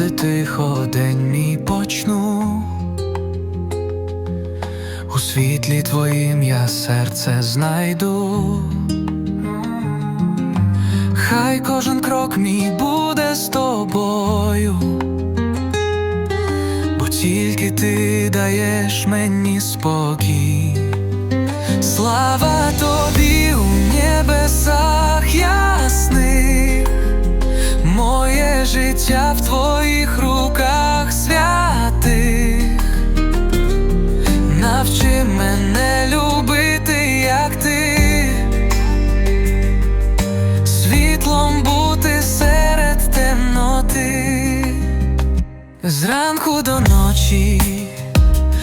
буде тихо, день мій почну. У світлі твоїм я серце знайду, хай кожен крок мій буде з тобою, бо тільки ти даєш мені спокій, слава тобі у небесах. Життя в твоїх руках святих. Навчи мене любити, як ти, світлом бути серед темноти, зранку до ночі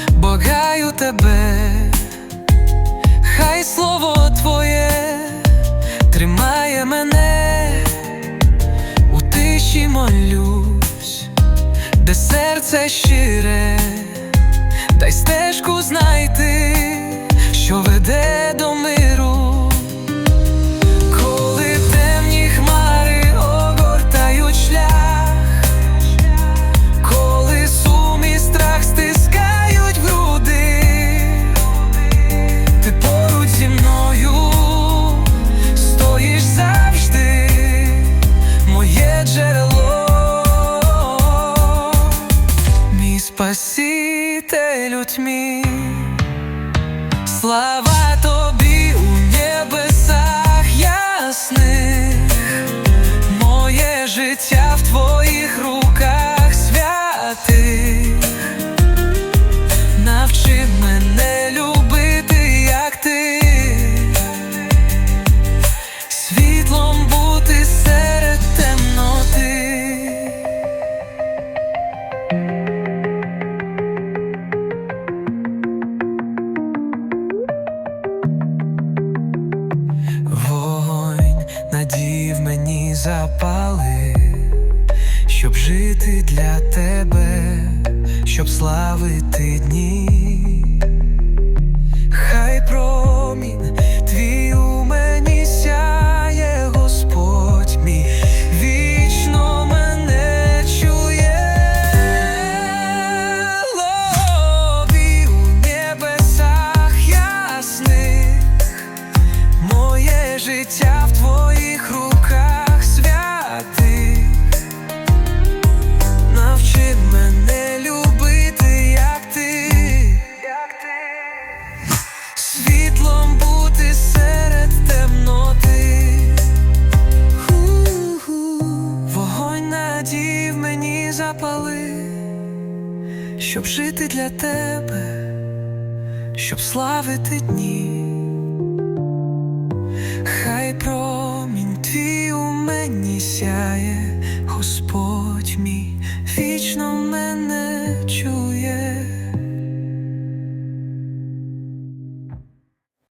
богаю тебе, тиші молюсь, де серце щире. Дай стежку знайти, що веде до миру, мій у тьмі, слава тобі запали, щоб жити для тебе, щоб славити дні. Щоб жити для тебе, щоб славити дні. Хай промінь твій у мені сяє, Господь мій вічно мене.